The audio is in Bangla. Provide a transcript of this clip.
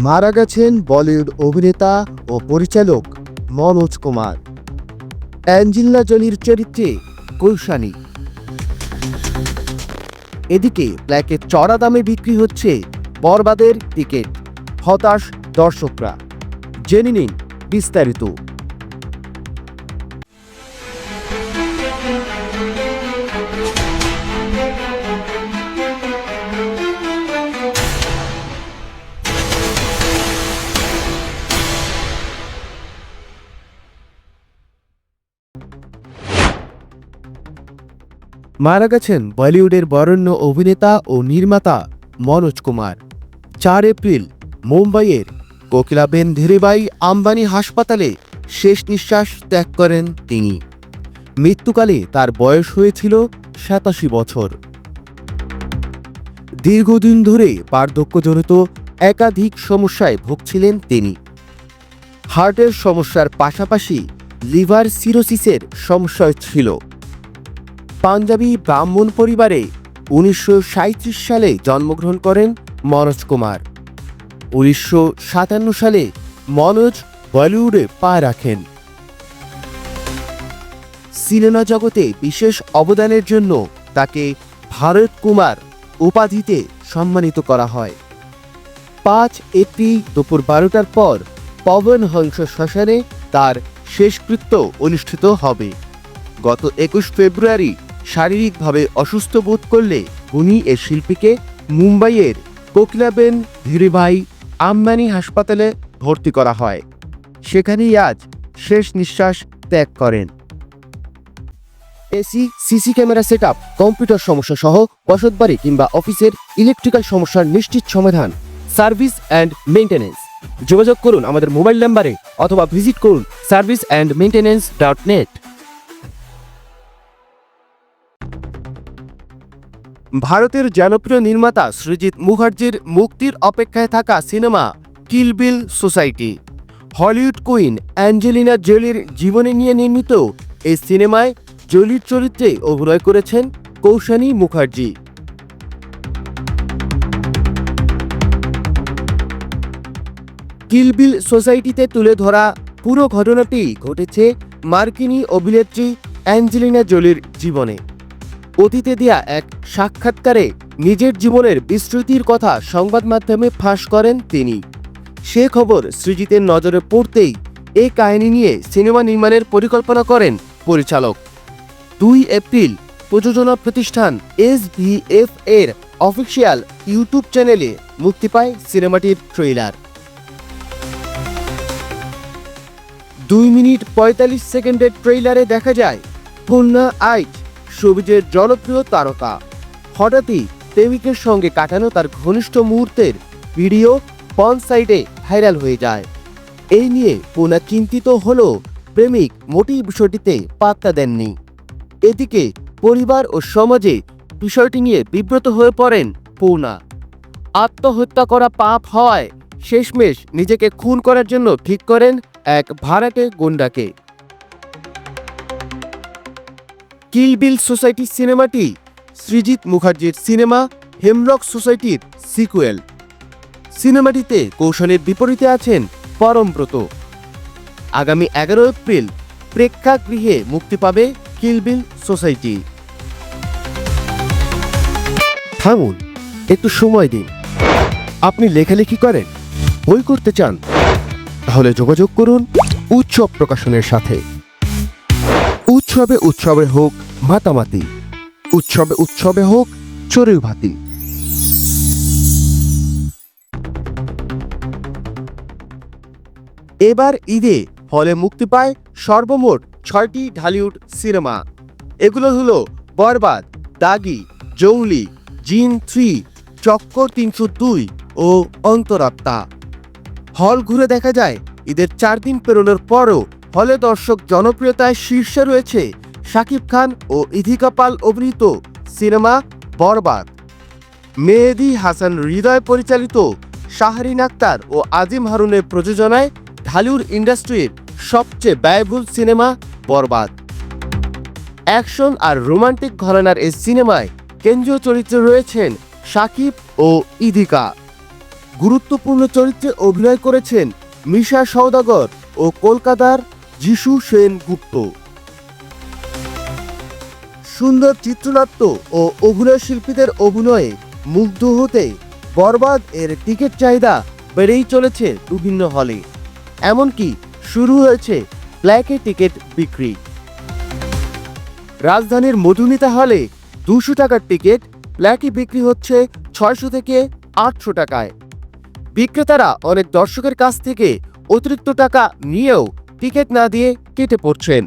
মারা গেছেন বলিউড অভিনেতা ও পরিচালক মনোজ কুমার। অ্যাঞ্জেলিনা জলির চরিত্রে কৈশানী। এদিকে ব্ল্যাকে চড়া দামে বিক্রি হচ্ছে বরবাদের টিকিট। হতাশ দর্শকরা। জেনে নিন বিস্তারিত। মারা গেছেন বলিউডের বরেণ্য অভিনেতা ও নির্মাতা মনোজ কুমার। চার এপ্রিল, মুম্বাইয়ের কোকিলাবেন ধীরেবাই আম্বানি হাসপাতালে শেষ নিঃশ্বাস ত্যাগ করেন তিনি। মৃত্যুকালে তার বয়স হয়েছিল সাতাশি বছর। দীর্ঘদিন ধরে বার্ধক্যজনিত একাধিক সমস্যায় ভুগছিলেন তিনি। হার্টের সমস্যার পাশাপাশি লিভার সিরোসিসের সমস্যা ছিল। পাঞ্জাবি ব্রাহ্মণ পরিবারে উনিশশো সাঁইত্রিশ সালে জন্মগ্রহণ করেন মনোজ কুমার। উনিশশো সাতান্ন সালে মনোজ বলিউডে পা রাখেন। সিনেমা জগতে বিশেষ অবদানের জন্য তাকে ভারত কুমার উপাধিতে সম্মানিত করা হয়। পাঁচ এপ্রিল দুপুর বারোটার পর পবন হংস শ্মশানে তার শেষকৃত্য অনুষ্ঠিত হবে। গত একুশ ফেব্রুয়ারি শারীরিকভাবে অসুস্থ বোধ করলে উনি এ শিল্পীকে মুম্বাইয়ের কোকিলাবেন ধীরেভাই আম্বানি হাসপাতালে ভর্তি করা হয়। সেখানেই আজ শেষ নিঃশ্বাস ত্যাগ করেন। AC, CC camera set computer সমস্যা সহ বসতবাড়ি কিংবা অফিসের ইলেকট্রিক্যাল সমস্যার নিশ্চিত সমাধান, সার্ভিস অ্যান্ড মেইনটেনেন্স। যোগাযোগ করুন আমাদের মোবাইল নাম্বারে অথবা ভিজিট করুন service and maintenance dot net. ভারতের জনপ্রিয় নির্মাতা সৃজিৎ মুখার্জির মুক্তির অপেক্ষায় থাকা cinema kill bill society. Hollywood queen Angelina জোলির জীবনী নিয়ে নির্মিত এই সিনেমায় জোলির চরিত্রে অভিনয় করেছেন কৌশানী মুখার্জি। কিলবিল সোসাইটিতে তুলে ধরা পুরো ঘটনাটি ঘটেছে মার্কিনী অভিনেত্রী অ্যাঞ্জেলিনা জোলির জীবনে। অতীতে দেয়া এক সাক্ষাৎকারে নিজের জীবনের বিস্তৃতির কথা সংবাদ মাধ্যমে ফাঁস করেন তিনি। সে খবর সৃজিতের নজরে পড়তেই এই কাহিনী নিয়ে সিনেমা নির্মাণের পরিকল্পনা করেন পরিচালক। দুই এপ্রিল প্রযোজনা প্রতিষ্ঠান এস এফ এর অফিসিয়াল ইউটিউব চ্যানেলে মুক্তি পায় সিনেমাটির ট্রেইলার। দুই মিনিট পঁয়তাল্লিশ সেকেন্ডের ট্রেইলারে দেখা যায় পূর্ণা আইচ সবুজের জনপ্রিয় তারকা। হঠাৎই প্রেমিকের সঙ্গে কাটানো তার ঘনিষ্ঠ মুহূর্তের ভিডিও পন সাইটে ভাইরাল হয়ে যায়। এই নিয়ে পূর্ণা চিন্তিত হলেও প্রেমিক মোটেই বিষয়টিতে পাত্তা দেননি। এদিকে পরিবার ও সমাজে বিষয়টি নিয়ে বিব্রত হয়ে পড়েন পূর্ণা আত্মহত্যা করা পাপ হওয়ায় শেষমেশ নিজেকে খুন করার জন্য ঠিক করেন এক ভাড়াটে গুন্ডাকে। কিলবিল সোসাইটি সিনেমাটি সৃজিৎ মুখার্জির সিনেমা হেমরক সোসাইটির সিকুয়েল। সিনেমাটিতে কৌশলের বিপরীতে আছেন পরমব্রত। আগামী এগারো এপ্রিল প্রেক্ষাগৃহে মুক্তি পাবে কিলবিল সোসাইটি। থামুন, একটু সময় দিন। আপনি লেখালেখি করেন, বই করতে চান, তাহলে যোগাযোগ করুন উৎসব প্রকাশনের সাথে। উৎসবে উৎসবে হোক মাতামাতি, উৎসবে উৎসবে হোক চড়ুই ভাতি। এবার ঈদে হলে মুক্তি পায় সর্বমোট ছয়টি ঢালিউড সিনেমা। এগুলো হলো বরবাদ, দাগি, জৌলি, জিন থ্রি, চক্কর তিনশো দুই ও অন্তরাত্মা। হল ঘুরে দেখা যায় ঈদের চার দিন পেরোনোর পরও হলে দর্শক জনপ্রিয়তায় শীর্ষে রয়েছে শাকিব খান ও ইধিকা পাল অভিনীত সিনেমা বরবাদ। মেহেদি হাসান হৃদয় পরিচালিত শাহরিন আক্তার ও আজিম হারুনের প্রযোজনায় ঢালিউড ইন্ডাস্ট্রির সবচেয়ে ব্যয়বহুল সিনেমা বরবাদ। অ্যাকশন আর রোমান্টিক ঘরানার এই সিনেমায় কেন্দ্রীয় চরিত্রে রয়েছেন শাকিব ও ইদিকা গুরুত্বপূর্ণ চরিত্রে অভিনয় করেছেন মিশা সৌদাগর ও কলকাতার যিশু সেন গুপ্ত। সুন্দর চিত্রনাট্য ও অভিনয় শিল্পীদের অভিনয়ে মুগ্ধ হতে বরবাদ এর টিকিট চাহিদা বেড়েই চলেছে বিভিন্ন হলে। এমনকি শুরু হয়েছে ব্ল্যাকে টিকিট বিক্রি। রাজধানীর মধুমিতা হলে দুশো টাকার টিকিট, ব্ল্যাকে বিক্রি হচ্ছে ছয়শো থেকে আটশো টাকায়। বিক্রেতারা অনেক দর্শকের কাছ থেকে অতিরিক্ত টাকা নিয়েও টিকিট না দিয়ে কেটে পড়ছেন।